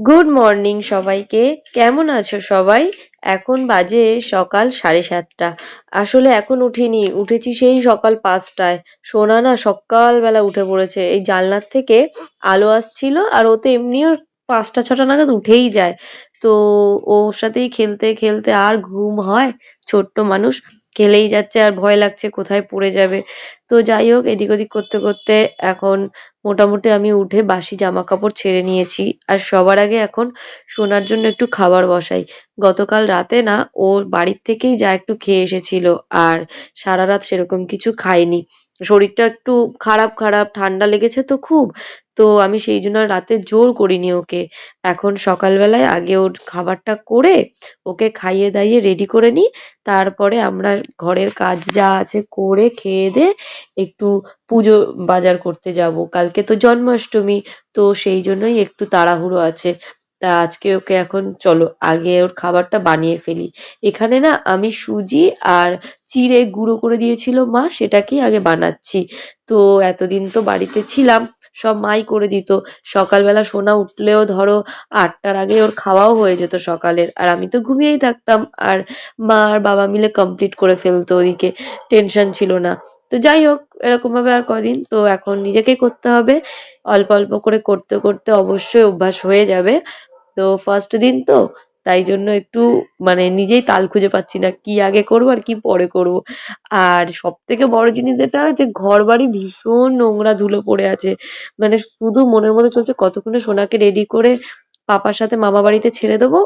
Good morning সবাইকে। কেমন আছো সবাই? এখন বাজে সকাল সাড়ে সাতটা। আসলে এখন উঠিনি। উঠেছি সেই সকাল পাঁচটায়। সোনা না সকালবেলা উঠে পড়েছে। এই জানলার থেকে আলো আসছিল আর ওতে এমনিও পাঁচটা, ছটা নাগাদ উঠেই যায়। তো ওর সাথেই খেলতে খেলতে আর ঘুম হয়? ছোট্ট মানুষ। খেলেই যাচ্ছে আর ভয় লাগছে কোথায় পড়ে যাবে। তো যাই হোক, এদিক ওদিক করতে করতে এখন মোটামুটি আমি উঠে বাসি জামা কাপড় ছেড়ে নিয়েছি। আর সবার আগে এখন সোনার জন্য একটু খাবার বসাই। গতকাল রাতে না, ওর বাড়ির থেকেই যা একটু খেয়ে এসেছিল, আর সারা রাত সেরকম কিছু খায়নি শরীরটা একটু খারাপ খারাপ, ঠান্ডা লেগেছে তো খুব। তো আমি সেই জন্য রাতে জোর করিনি ওকে। এখন সকালবেলায় আগে ওর খাবারটা করে ওকে খাইয়ে দাইয়ে রেডি করে নিই। তারপরে আমরা ঘরের কাজ যা আছে করে খেয়ে দিয়ে একটু পুজো বাজার করতে যাব। কালকে তো জন্মাষ্টমী, তো সেই জন্যই একটু তাড়াহুড়ো আছে। তা আজকে ওকে এখন চলো, আগে ওর খাবারটা বানিয়ে ফেলি। এখানে না আমি সুজি আর চিড়ে গুঁড়ো করে দিয়েছিল মা, সেটাকেই আগে বানাচ্ছি। তো এতদিন তো বাড়িতে ছিলাম, সব মাই করে দিত। সকালবেলা সোনা উঠলেও ধরো আটটার আগে ওর খাওয়াও হয়ে যেত সকালের। আর আমি তো ঘুমিয়েই থাকতাম, আর মা আর বাবা মিলে কমপ্লিট করে ফেলতো ওদিকে টেনশন ছিল না। তো যাই হোক, এরকম ভাবে আর কদিন, তো এখন নিজেকেই করতে হবে। অল্প অল্প করে করতে করতে অবশ্যই অভ্যাস হয়ে যাবে। তো ফার্স্ট দিন তো, তাই জন্য একটু মানে নিজেই তাল খুঁজে পাচ্ছি না কি আগে করব আর কি পরে করব। আর সব থেকে বড় জিনিস যেটা যে ঘর বাড়ি ভীষণ নোংরা ধুলো পড়ে আছে। মানে শুধু মনের মধ্যে চলছে কতক্ষণে সোনাকে রেডি করে পাপার সাথে মামা বাড়িতে ছেড়ে দেবো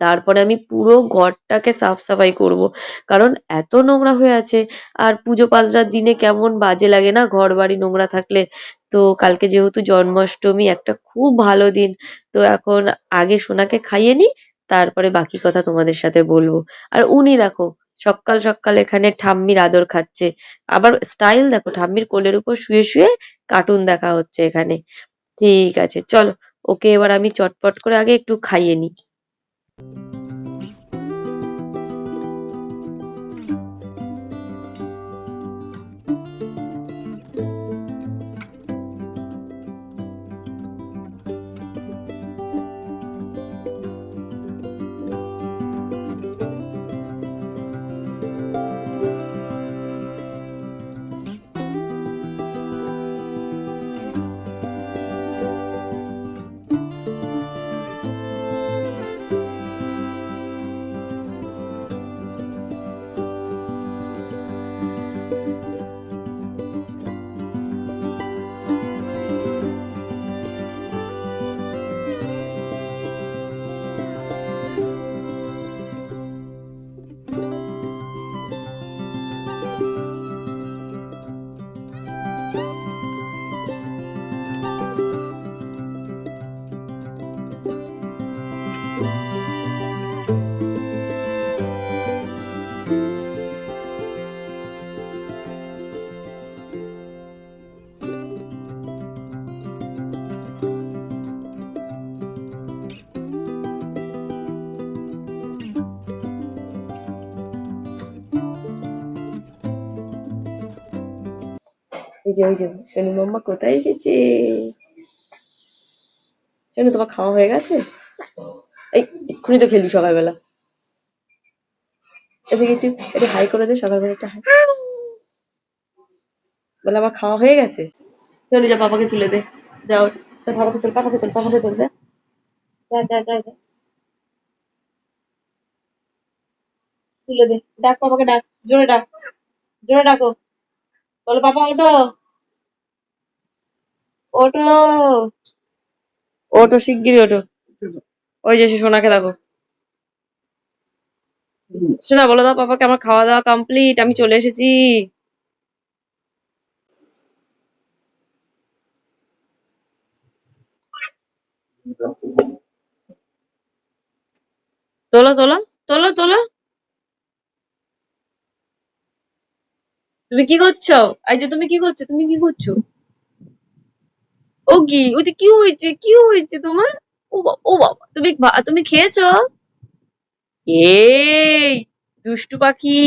তারপরে আমি পুরো ঘরটাকে সাফ সাফাই করব। কারণ এত নোংরা হয়ে আছে, আর পুজো পাঁচটার দিনে কেমন বাজে লাগে না ঘর বাড়ি নোংরা থাকলে? তো কালকে যেহেতু জন্মাষ্টমী, একটা খুব ভালো দিন। তো এখন আগে সোনাকে খাইয়ে নি, তারপরে বাকি কথা তোমাদের সাথে বলব। আর উনি দেখো, সকাল সকাল এখানে ঠাম্মির আদর খাচ্ছে। আবার স্টাইল দেখো, ঠাম্মির কোলের উপর শুয়ে শুয়ে কার্টুন দেখা হচ্ছে এখানে। ঠিক আছে, চলো, ওকে এবার আমি চটপট করে আগে একটু খাইয়ে নিই Thank you. এই যে ওই যে সোনু মাম্মা কোথায় এসেছে সোনু তোমার খাওয়া হয়ে গেছে এই এক্ষুনি তো খেলি সকালবেলা এদিকে একটু একটু হাই করে দে সকালবেলা একটা হাই বলে আমার খাওয়া হয়ে গেছে চলে যা বাবাকে তুলে দে যাও তোর পাপাকে তোল পাপাকে তোল পাপাকে তোল দে যা যা যা যা তুলে দে ডাক পাপাকে ডাক জোরে ডাক জোরে ডাকো বলো পাপা ওঠো। ওঠো। ওঠো, শিগগিরই ওঠো। ওই যে সোনাকে দেখো। সোনা, বলো দাও, পাপাকে আমার খাওয়া দাওয়া কমপ্লিট আমি চলে এসেছি। তোলো তোলো তোলো তোলো। তুমি কি করছ? এই যে তুমি কি করছ? তুমি কি করছ? ও কি? ওই যে কি হয়েছে? কি হয়েছে তোমার? ও বাবা ও বাবা, তুমি তুমি খেয়েছো? এই, দুষ্টু পাখি।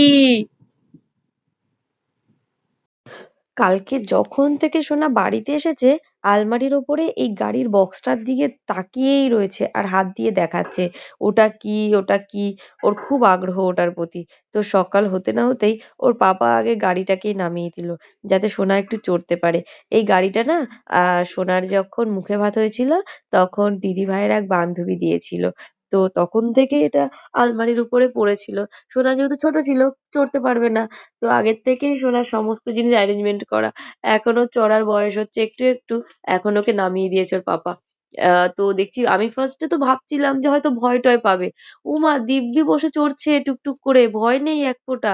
কালকে যখন থেকে সোনা বাড়িতে এসেছে, আলমারির ওপরে এই গাড়ির বক্সটার দিকে তাকিয়েই রয়েছে আর হাত দিয়ে দেখাচ্ছে, ওটা কি ওটা কি? ওর খুব আগ্রহ ওটার প্রতি। তো সকাল হতে না হতেই ওর পাপা আগে গাড়িটাকেই নামিয়ে দিল, যাতে সোনা একটু চড়তে পারে। এই গাড়িটা না, আহ, সোনার যখন মুখে ভাত হয়েছিল, তখন দিদি ভাইয়ের এক বান্ধবী দিয়েছিল। তো তখন থেকে এটা আলমারির উপরে পড়েছিল সোনা যেহেতু ছোট ছিল, চড়তে পারবে না তো আগের থেকেই সোনার সমস্ত জিনিস অ্যারেঞ্জমেন্ট করা। এখন ওর চড়ার বয়স হচ্ছে একটু একটু। এখন ওকে নামিয়ে দিয়েছে ওর পাপা। আ তো দেখছি আমি ফার্স্ট তো ভাবছিলাম যে হয়তো ভয় টয় পাবে। ওমা দিব্যি বসে চড়ছে টুকটুক করে, ভয় নেই এক ফোঁটা।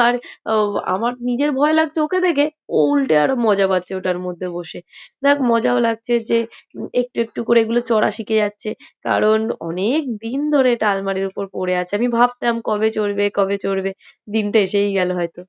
আর ও আমার নিজের ভয় লাগছে ওকে দেখে, ও উল্টে আরও মজা পাচ্ছে ওটার মধ্যে বসে। যাক মজাও লাগছে যে একটু একটু করে এগুলো চড়া শিখে যাচ্ছে। কারণ অনেক দিন ধরে এটা আলমারির উপর পড়ে আছে। আমি ভাবতাম কবে চড়বে, কবে চড়বে। দিনটা এসেই গেল হয়তো।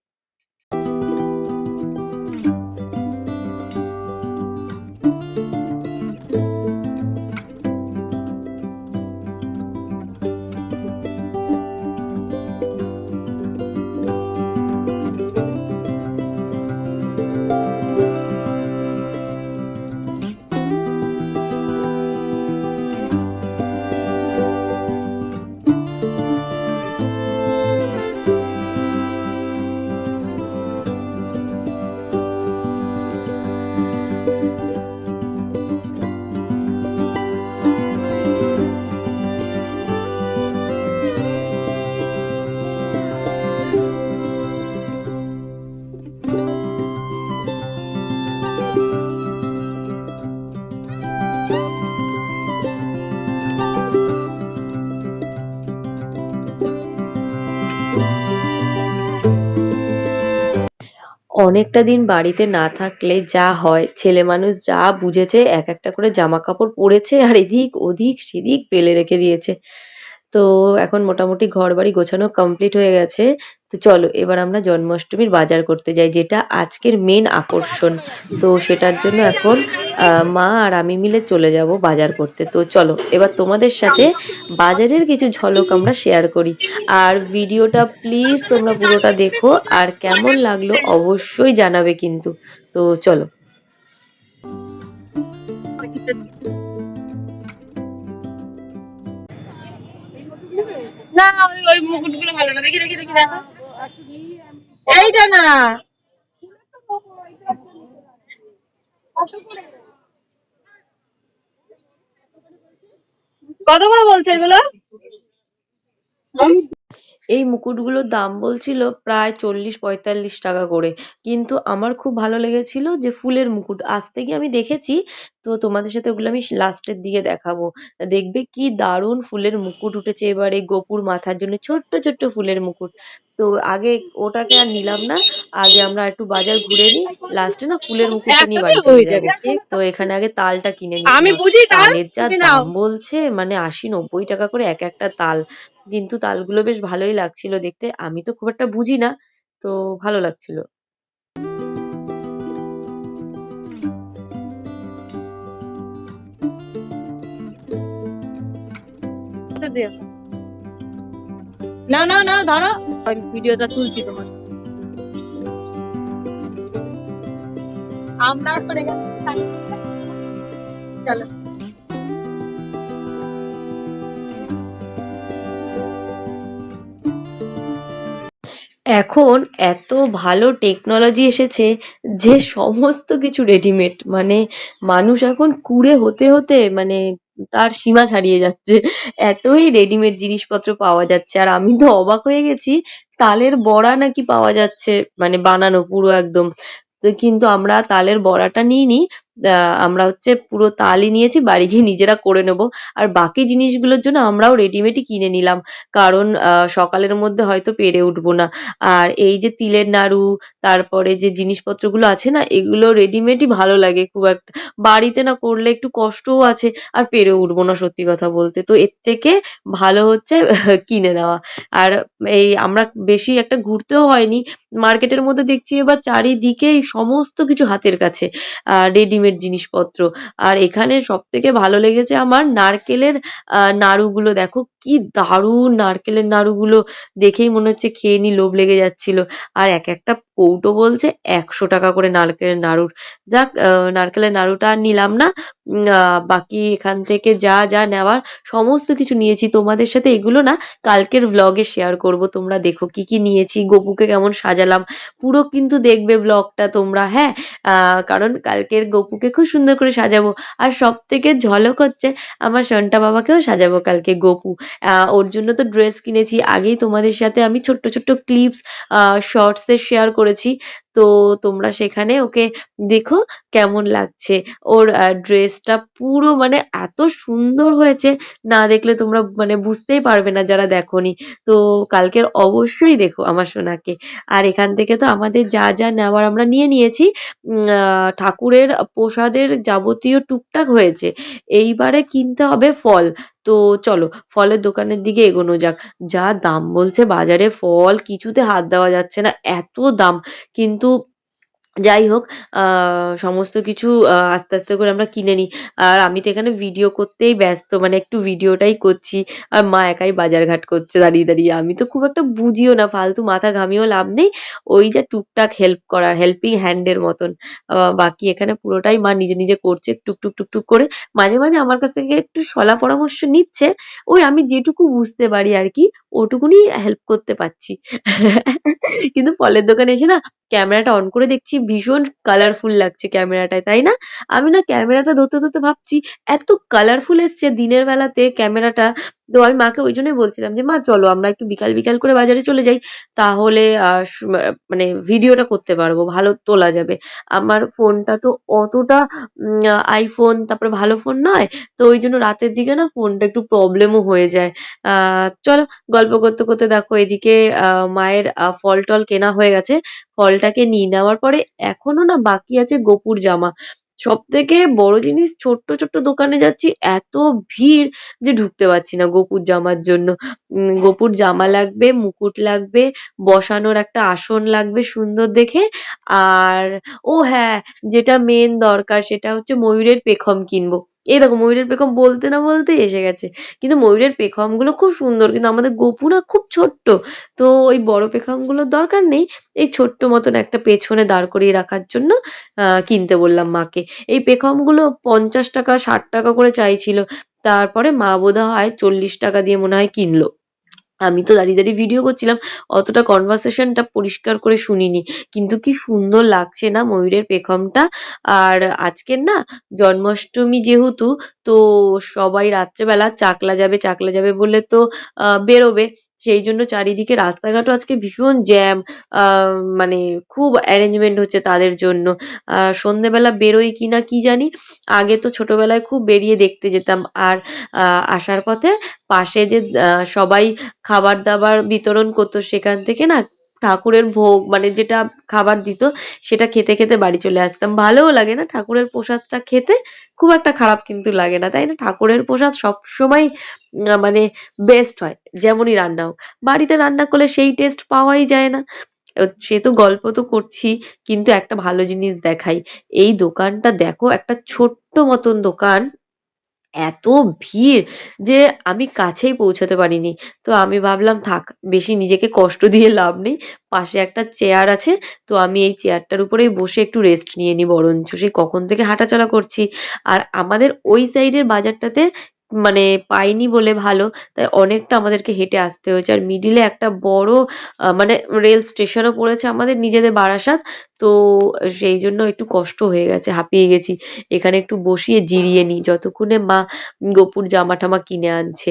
অনেকটা দিন বাড়িতে না থাকলে যা হয়, ছেলে মানুষ যা বুঝেছে, এক একটা করে জামা কাপড় পরেছে আর এদিক ওদিক সেদিক ফেলে রেখে দিয়েছে। তো এখন মোটামুটি ঘর বাড়ি গোছানো কমপ্লিট হয়ে গেছে। তো চলো, এবার আমরা জন্মাষ্টমীর বাজার করতে যাই, যেটা আজকের মেন আকর্ষণ। তো সেটার জন্য এখন মা আর আমি মিলে চলে যাব বাজার করতে। তো চলো, এবার তোমাদের সাথে বাজারের কিছু ঝলক আমরা শেয়ার করি। আর ভিডিওটা প্লিজ তোমরা পুরোটা দেখো, আর কেমন লাগল অবশ্যই জানাবে কিন্তু। তো চলো। না ওই ওই মুকুটগুলো ভালো না। দেখি দেখি দেখি, দেখো। এইটা না। কত করে বলছে এগুলো? এই মুকুটগুলোর দাম বলছিল প্রায় চল্লিশ পঁয়তাল্লিশ টাকা করে। কিন্তু আমার খুব ভালো লেগেছিল যে ফুলের মুকুট। আজ থেকে আমি দেখেছি তো তোমাদের সাথে ওগুলো আমি লাস্টের দিকে দেখাবো। দেখবে কি দারুণ ফুলের মুকুট উঠেছে এবারে গোপুর মাথার জন্য ছোট্ট ছোট্ট ফুলের মুকুট। তো আগে ওটাকে আর নিলাম না আগে আমরা একটু বাজার ঘুরে নিই লাস্টে না ফুলের মুকুটটা নিয়ে বাড়ি চলে যাব। তো এখানে আগে তালটা কিনে নিই। আমি বুঝি তাল তালের যা দাম বলছে মানে আশি নব্বই টাকা করে এক একটা তাল। কিন্তু তালগুলো বেশ ভালোই লাগছিল দেখতে। আমি তো খুব একটা বুঝি না, তো ভালো লাগছিল। না না না ধরো। আমি ভিডিওটা তুলছি তোমার। আমরা চলো। এখন এত ভালো টেকনোলজি এসেছে যে সমস্ত কিছু রেডিমেড মানে মানুষ এখন কুঁড়ে হতে হতে মানে তার সীমা ছাড়িয়ে যাচ্ছে। এতই রেডিমেড জিনিসপত্র পাওয়া যাচ্ছে। আর আমি তো অবাক হয়ে গেছি, তালের বড়া নাকি পাওয়া যাচ্ছে মানে বানানো পুরো একদম। তো কিন্তু আমরা তালের বড়াটা নিইনি আমরা হচ্ছে পুরো তালই নিয়েছি, বাড়ি গিয়ে নিজেরা করে নেব। আর বাকি জিনিসগুলোর জন্য আমরাও রেডিমেডই কিনে নিলাম। কারণ সকালের মধ্যে হয়তো পেরে উঠবো না। আর এই যে তিলের নাড়ু, তারপরে যে জিনিসপত্রগুলো আছে না, এগুলো রেডিমেডই ভালো লাগে খুব একটা। বাড়িতে না করলে একটু কষ্টও আছে, আর পেরে উঠবো না সত্যি কথা বলতে। তো এর থেকে ভালো হচ্ছে কিনে নেওয়া। আর এই আমরা বেশি একটা ঘুরতেও হয়নি। মার্কেটের মধ্যে দেখছি এবার চারিদিকেই সমস্ত কিছু হাতের কাছে রেডিমেড রেডিমেড জিনিসপত্র। আর এখানে সব থেকে ভালো লেগেছে আমার নারকেলের, আহ, নাড়ুগুলো। দেখো কি দারুণ নারকেলের নাড়ুগুলো। দেখেই মনে হচ্ছে খেয়ে নি লোভ লেগে যাচ্ছিল। আর এক একটা কৌটো বলছে একশো টাকা করে নারকেলের নাড়ুর। যাক নারকেলের নাড়ুটা আর নিলাম না। বাকি এখান থেকে যা যা নেওয়ার সমস্ত কিছু নিয়েছি। তোমাদের সাথে এগুলো না কালকের ভ্লগে শেয়ার করব। তোমরা দেখো কি কি নিয়েছি। গপুকে কেমন সাজালাম। পুরো কিন্তু দেখবে ব্লগটা তোমরা হ্যাঁ? কারণ কালকের গপুকে খুব সুন্দর করে সাজাবো। আর সব থেকে ঝলক হচ্ছে আমার সন্টা বাবাকেও সাজাবো কালকে, গপু। ওর জন্য তো ড্রেস কিনেছি। আগেই তোমাদের সাথে আমি ছোট্ট ছোট্ট ক্লিপস শর্টস শেয়ার করেছি। তো তোমরা সেখানে ওকে দেখো কেমন লাগছে। ওর ড্রেসটা পুরো মানে এত সুন্দর হয়েছে, না দেখলে তোমরা মানে বুঝতেই পারবে না যারা দেখোনি। তো কালকের অবশ্যই দেখো আমার সোনাকে। আর এখান থেকে তো আমাদের যা যা নেওয়ার আমরা নিয়ে নিয়েছি। ঠাকুরের প্রসাদের যাবতীয় টুকটাক হয়েছে। এইবারে কিনতে হবে ফল। তো চলো, ফলের দোকানের দিকে এগোনো যাক। যা দাম বলছে বাজারে ফল কিছুতে হাত দেওয়া যাচ্ছে না, এত দাম। কিন্তু যাই হোক আহ সমস্ত কিছু আহ আস্তে আস্তে করে আমরা কিনে নিই। আর আমি তো এখানে ভিডিও করতেই ব্যস্ত মানে একটু ভিডিওটাই করছি। আর মা একাই বাজার ঘাট করছে দাঁড়িয়ে দাঁড়িয়ে। আমি তো খুব একটা বুঝিও না ফালতু মাথা ঘামিয়েও লাভ নেই। ওই যা টুকটাক হেল্প করার হেল্পিং হ্যান্ডের মতন। আহ, বাকি এখানে পুরোটাই মা নিজে নিজে করছে টুকটুক টুকটুক করে। মাঝে মাঝে আমার কাছ থেকে একটু শলা পরামর্শ নিচ্ছে। ওই আমি যেটুকু বুঝতে পারি আর কি ওটুকুনি হেল্প করতে পারছি। কিন্তু ফলের দোকানে এসে না ক্যামেরাটা অন করে দেখছি, ভীষণ কালারফুল লাগছে ক্যামেরাটায় তাই না? আমি না ক্যামেরাটা ধরতে ধরতে ভাবছি, এত কালারফুল এসছে দিনের বেলাতে ক্যামেরাটা তো আমি মাকে ওই জন্যই বলছিলাম যে, মা, চলো আমরা একটু বিকাল বিকাল করে বাজারে চলে যাই। তাহলে মানে ভিডিওটা করতে পারব, ভালো তোলা যাবে। আমার ফোনটা তো অতটা আইফোন তারপরে ভালো ফোন নয়। তো ওই জন্য রাতের দিকে না ফোনটা একটু প্রবলেমও হয়ে যায়। চলো গল্প করতে করতে দেখো এদিকে মায়ের ফল টল কেনা হয়ে গেছে। ফলটাকে নিয়ে নেওয়ার পরে এখনও না বাকি আছে গোপুর জামা। সব থেকে বড় জিনিস ছোট্ট ছোট্ট দোকানে যাচ্ছি এত ভিড় যে ঢুকতে পারছি না গোপুর জামার জন্য। উম, গোপুর জামা লাগবে মুকুট লাগবে বসানোর একটা আসন লাগবে সুন্দর দেখে। আর ও হ্যাঁ যেটা মেন দরকার সেটা হচ্ছে ময়ূরের পেখম কিনবো। এই দেখো ময়ূরের পেখম বলতে না বলতে এসে গেছে। কিন্তু ময়ূরের পেখমগুলো খুব সুন্দর, কিন্তু আমাদের গোপুরা খুব ছোট্ট। তো ওই বড় পেখমগুলোর দরকার নেই। এই ছোট্ট মতন একটা পেছনে দাঁড় করিয়ে রাখার জন্য কিনতে বললাম মাকে। এই পেখমগুলো পঞ্চাশ টাকা, ষাট টাকা করে চাইছিল। তারপরে মা বোধ হয় চল্লিশ টাকা দিয়ে মনে হয় কিনলো। আমি তো দাঁড়িয়ে দাঁড়িয়ে ভিডিও করছিলাম, অতটা কনভারসেশনটা পরিষ্কার করে শুনিনি। কিন্তু কি সুন্দর লাগছে না ময়ূরের পেখমটা? আর আজকের না জন্মাষ্টমী যেহেতু, তো সবাই রাত্রেবেলা চাকলা যাবে চাকলা যাবে বলে তো বেরোবে। সেই জন্য চারিদিকে রাস্তাঘাটও আজকে ভীষণ জ্যাম আহ মানে খুব অ্যারেঞ্জমেন্ট হচ্ছে তাদের জন্য। আহ, সন্ধেবেলা বেরোই কিনা কি জানি, আগে তো ছোটবেলায় খুব বেরিয়ে দেখতে যেতাম। আর, আহ, আসার পথে পাশে যে, আহ, সবাই খাবার দাবার বিতরণ করতো সেখান থেকে না ঠাকুরের ভোগ মানে যেটা খাবার দিত, সেটা খেতে খেতে বাড়ি চলে আসতাম। ভালোও লাগে না ঠাকুরের প্রসাদটা খেতে, খুব একটা খারাপ কিন্তু লাগে না, তাই না? ঠাকুরের প্রসাদ সবসময় মানে বেস্ট হয়, যেমনই রান্না হোক। বাড়িতে রান্না করলে সেই টেস্ট পাওয়াই যায় না। সে তো গল্প তো করছি, কিন্তু একটা ভালো জিনিস দেখাই। এই দোকানটা দেখো, একটা ছোট্ট মতন দোকান এত ভিড় যে আমি কাছেই পৌঁছতে পারিনি। তো আমি ভাবলাম, থাক, বেশি নিজেকে কষ্ট দিয়ে লাভ নেই। পাশে একটা চেয়ার আছে, তো আমি এই চেয়ারটার উপরেই বসে একটু রেস্ট নিয়ে নিই বরঞ্চ। সেই কখন থেকে হাঁটাচলা করছি? আর আমাদের ওই সাইড -এর বাজারটাতে মানে পাইনি বলে ভালো। তাই অনেকটা আমাদেরকে হেঁটে আসতে হয়েছে। আর মিডিলে একটা বড় মানে রেল স্টেশনও পড়েছে আমাদের নিজেদের বারাসাত। তো সেই জন্য একটু কষ্ট হয়ে গেছে, হাঁপিয়ে গেছি। এখানে একটু বসিয়ে জিরিয়ে নিই। যতক্ষণে মা গোপুর জামা টামা কিনে আনছে।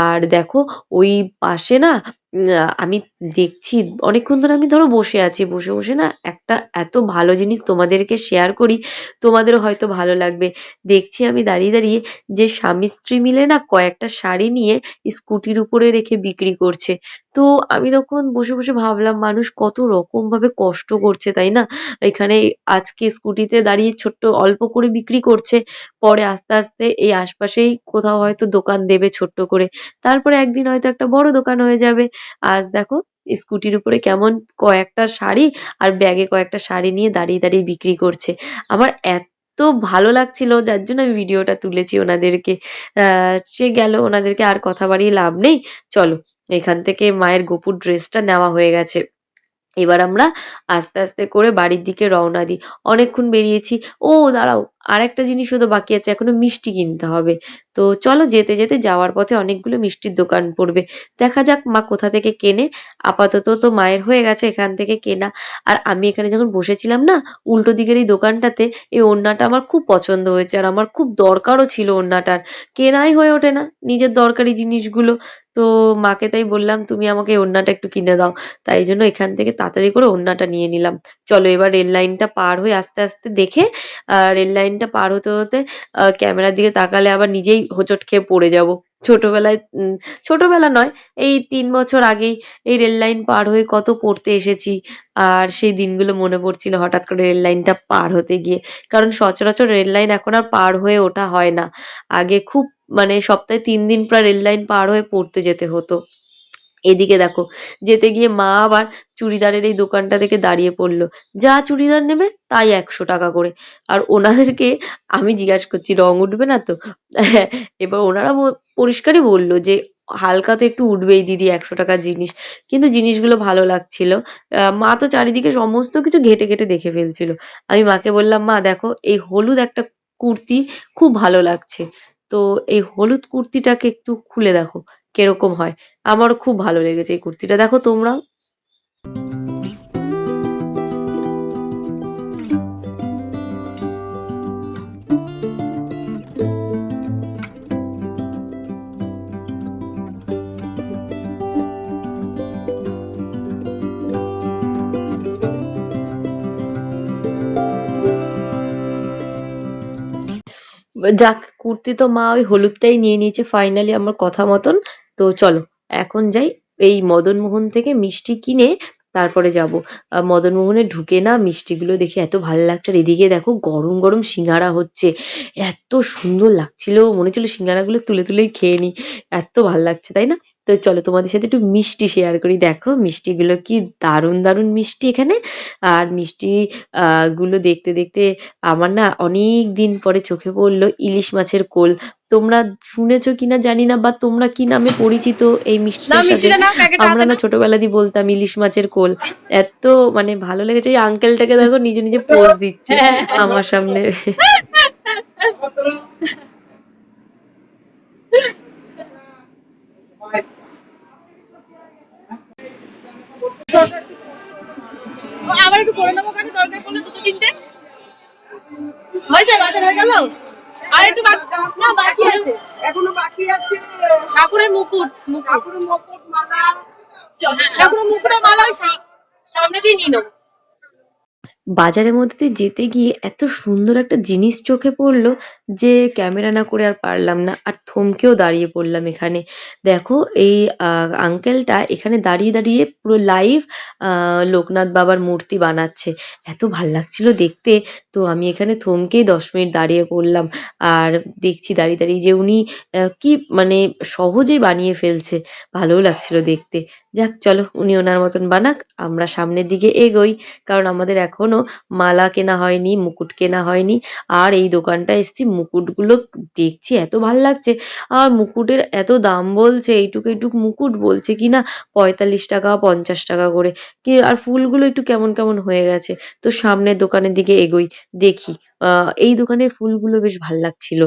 আর দেখো, ওই পাশে না আহ, আমি দেখছি অনেকক্ষণ ধরে আমি ধরো বসে আছি বসে বসে না একটা এত ভালো জিনিস তোমাদেরকে শেয়ার করি তোমাদেরও হয়তো ভালো লাগবে। দেখছি আমি দাঁড়িয়ে দাঁড়িয়ে যে স্বামী স্ত্রী মিলে না কয়েকটা শাড়ি নিয়ে স্কুটির উপরে রেখে বিক্রি করছে। তো আমি তখন বসে বসে ভাবলাম মানুষ কত রকম ভাবে কষ্ট করছে তাই না? এখানে আজকে স্কুটিতে দাঁড়িয়ে ছোট্ট অল্প করে বিক্রি করছে পরে আস্তে আস্তে এই আশপাশেই কোথাও হয়তো দোকান দেবে ছোট্ট করে। তারপরে একদিন হয়তো একটা বড় দোকান হয়ে যাবে। আজ দেখো, স্কুটির উপরে কেমন কয়েকটা শাড়ি আর ব্যাগে কয়েকটা শাড়ি নিয়ে দাঁড়িয়ে দাঁড়িয়ে বিক্রি করছে। আমার এত ভালো লাগছিল, যার জন্য আমি ভিডিওটা তুলেছি ওনাদেরকে। সে গেল, ওনাদেরকে আর কথা বাড়িয়ে লাভ নেই। চলো, এখান থেকে মায়ের গোপুর ড্রেসটা নেওয়া হয়ে গেছে। এবার আমরা আস্তে আস্তে করে বাড়ির দিকে রওনা দিই। অনেকক্ষণ বেরিয়েছি। ও, দাঁড়াও আর একটা জিনিসও তো বাকি আছে, এখনও মিষ্টি কিনতে হবে। তো চলো যেতে যেতে যাওয়ার পথে অনেকগুলো মিষ্টির দোকান পড়বে। দেখা যাক মা কোথা থেকে কেনে। আপাতত তো মায়ের হয়ে গেছে এখান থেকে কেনা। আর আমি এখানে যখন বসেছিলাম না, উল্টো দিকের এই দোকানটাতে, এই ওড়নাটা আমার খুব পছন্দ হয়েছে। আর আমার খুব দরকারও ছিল ওড়নাটার। কেনাই হয়ে ওঠে না নিজের দরকারি জিনিসগুলো। তো মাকে তাই বললাম, তুমি আমাকে ওড়নাটা একটু কিনে দাও। তাই জন্য এখান থেকে তাড়াতাড়ি করে ওড়নাটা নিয়ে নিলাম। চলো এবার রেল লাইনটা পার হয়ে আস্তে আস্তে দেখে, আহ, রেল লাইনটা পার হতে হতে ক্যামেরার দিকে তাকালে আবার নিজেই হোঁচট খেয়ে পড়ে যাব। ছোটবেলায় ছোটবেলা নয়, এই তিন বছর আগেই এই রেল লাইন পার হয়ে কত পড়তে এসেছি। আর সেই দিনগুলো মনে পড়ছিল হঠাৎ করে রেল লাইনটা পার হতে গিয়ে। কারণ সচরাচর রেল লাইন এখন আর পার হয়ে ওঠা হয় না। আগে খুব মানে সপ্তাহে তিন দিন প্রায় রেল লাইন পার হয়ে পড়তে যেতে হতো। এদিকে দেখো, যেতে গিয়ে মা আবার চুড়িদারের এই দোকানটা থেকে দাঁড়িয়ে পড়ল। যা চুড়িদার নেবে তাই একশো টাকা করে। আর ওনাদেরকে আমি জিজ্ঞাসা করছি, রং উঠবে না তো? এবার ওনারা পরিষ্কারই বলল যে, হালকা তো একটু উঠবেই দিদি, একশো টাকার জিনিস। কিন্তু জিনিসগুলো ভালো লাগছিল। মা তো চারিদিকে সমস্ত কিছু ঘেটে ঘেটে দেখে ফেলছিল। আমি মাকে বললাম, মা, দেখো, এই হলুদ একটা কুর্তি খুব ভালো লাগছে। তো এই হলুদ কুর্তিটাকে একটু খুলে দেখো। কীরকম হয়? আমার খুব ভালো লেগেছে এই কুর্তিটা। দেখো তোমরাও। যাক, কুর্তি তো মা ওই হলুদটাই নিয়ে নিয়েছে ফাইনালি আমার কথা মতন। তো চলো, এখন যাই এই মদন মোহন থেকে মিষ্টি কিনে তারপরে যাব। মদন মোহনে ঢুকে না মিষ্টিগুলো দেখে এত ভালো লাগছে। আর এদিকে দেখো গরম গরম সিঙ্গারা হচ্ছে। এত সুন্দর লাগছিল, মনে হচ্ছিল সিঙ্গারাগুলো তুলে তুলেই খেয়ে নিই এত ভালো লাগছে, তাই না? তো চলো তোমাদের সাথে একটু মিষ্টি শেয়ার করি। দেখো মিষ্টিগুলো কি দারুণ দারুণ মিষ্টি এখানে। আর মিষ্টি আহগুলো দেখতে দেখতে আমার না অনেক দিন পরে চোখে পড়ল ইলিশ মাছের কোল। তোমরা শুনেছো কিনা জানি না বা তোমরা কি নামে পরিচিত এই মিষ্টিটার সাথে? মিষ্টিটা না ছোটবেলা দিয়ে বলতাম ইলিশ মাছের কোল। এত মানে ভালো লেগেছে এই আঙ্কেলটাকে দেখো নিজে নিজে পোজ দিচ্ছে আমার সামনে। আবার একটু করে নেব কানে দরকার পড়লে দুটো তিনটে। হয়েছে বাজার হয়ে গেল? আর একটু না বাকি আছে। এখনও বাকি আছে। ঠাকুরের মুকুট ঠাকুরের মুকুট মালা। ঠাকুরের মুকুটের মালা সামনে দিয়ে নিয়ে নেব। বাজারের মধ্যে দিয়ে যেতে গিয়ে এত সুন্দর একটা জিনিস চোখে পড়ল যে ক্যামেরা না করে আর পারলাম না আর থমকেও দাঁড়িয়ে পড়লাম এখানে। দেখো এই আহ, আঙ্কেলটা এখানে দাঁড়িয়ে দাঁড়িয়ে পুরো লাইভ লোকনাথ বাবার মূর্তি বানাচ্ছে। এত ভালো লাগছিল দেখতে। তো আমি এখানে থমকেই দশ মিনিট দাঁড়িয়ে পড়লাম। আর দেখছি দাঁড়িয়ে দাঁড়িয়ে যে উনি কি মানে সহজেই বানিয়ে ফেলছে। ভালোও লাগছিল দেখতে। যাক, চলো, উনি ওনার মতন বানাক, আমরা সামনের দিকে এগোই, কারণ আমাদের এখনও মালা কেনা হয়নি, মুকুট কেনা হয়নি, আর এই দোকানটা এসছি, মুকুটগুলো দেখছি, এত ভালো লাগছে, আর মুকুটের এত দাম বলছে, এইটুকু এইটুকু মুকুট বলছে কিনা, পঁয়তাল্লিশ টাকা, পঞ্চাশ টাকা করে, কি, আর ফুলগুলো একটু কেমন কেমন হয়ে গেছে, তো সামনের দোকানের দিকে এগোই, দেখি আহ, এই দোকানের ফুলগুলো বেশ ভালো লাগছিল।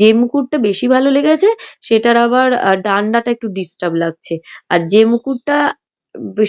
যে মুকুটটা বেশি ভালো লেগেছে, সেটার আবার ডান্ডাটা একটু ডিস্টার্ব লাগছে। আর যে মুকুটটা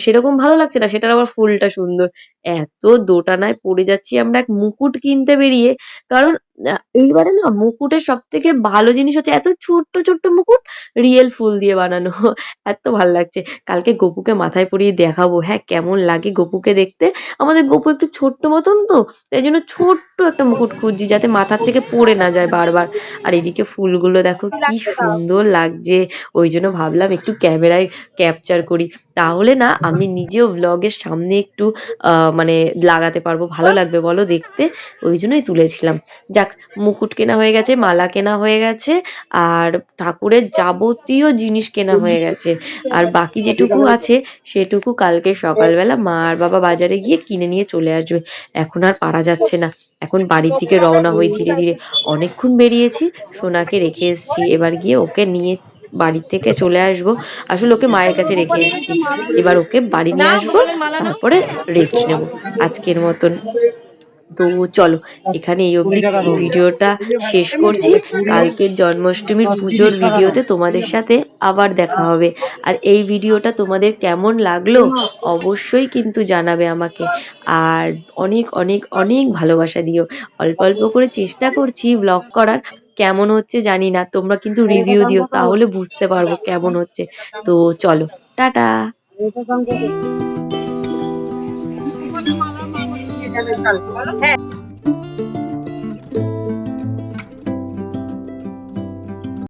সেরকম ভালো লাগছে না, সেটার আবার ফুলটা সুন্দর। এত দোটানায় পড়ে যাচ্ছি আমরা এক মুকুট কিনতে বেরিয়ে, কারণ আহ, এইবারে না মুকুটের সব থেকে ভালো জিনিস হচ্ছে এত ছোট্ট ছোট্ট মুকুট রিয়েল ফুল দিয়ে বানানো। এত ভালো লাগছে। কালকে গপুকে মাথায় পরিয়ে দেখাবো। হ্যাঁ কেমন লাগে গপুকে দেখতে? আমাদের গপু একটু ছোট্ট মতন তো তাই জন্য ছোট্ট একটা মুকুট খুঁজছি যাতে মাথার থেকে পড়ে না যায় বারবার। আর এদিকে ফুলগুলো দেখো কি সুন্দর লাগছে। ওই জন্য ভাবলাম একটু ক্যামেরায় ক্যাপচার করি। তাহলে না আমি নিজেও ভ্লগের সামনে একটু আহ, মানে লাগাতে পারব। ভালো লাগবে বলো দেখতে। ওই জন্যই তুলেছিলাম। যাক মুকুট কেনা হয়ে গেছে, মালা কেনা হয়ে গেছে, আর ঠাকুরের যাবতীয় জিনিস কেনা হয়ে গেছে। আর বাকি যেটুকু আছে, সেটুকু কালকে সকালবেলা মা আর বাবা বাজারে গিয়ে কিনে নিয়ে চলে আসবে। এখন আর পারা যাচ্ছে না। এখন বাড়ির দিকে রওনা হই ধীরে ধীরে অনেকক্ষণ বেরিয়েছি, সোনাকে রেখে এসেছি। এবার গিয়ে ওকে নিয়ে বাড়ির থেকে চলে আসব। আসলে ওকে মায়ের কাছে রেখে এসেছি। এবার ওকে বাড়ি নিয়ে আসব, তারপরে রেস্ট নেব। আজকের মতন। তো চলো এখানে এই অবধি ভিডিওটা শেষ করছি। কালকের জন্মাষ্টমীর পুজোর ভিডিওতে তোমাদের সাথে আবার দেখা হবে। আর এই ভিডিওটা তোমাদের কেমন লাগল অবশ্যই কিন্তু জানাবে আমাকে। আর অনেক অনেক অনেক ভালোবাসা দিও। অল্প অল্প করে চেষ্টা করছি ব্লগ করার। কেমন হচ্ছে জানি না তোমরা কিন্তু রিভিউ দিও তাহলে বুঝতে পারব কেমন হচ্ছে। তো চলো টাটা। ella.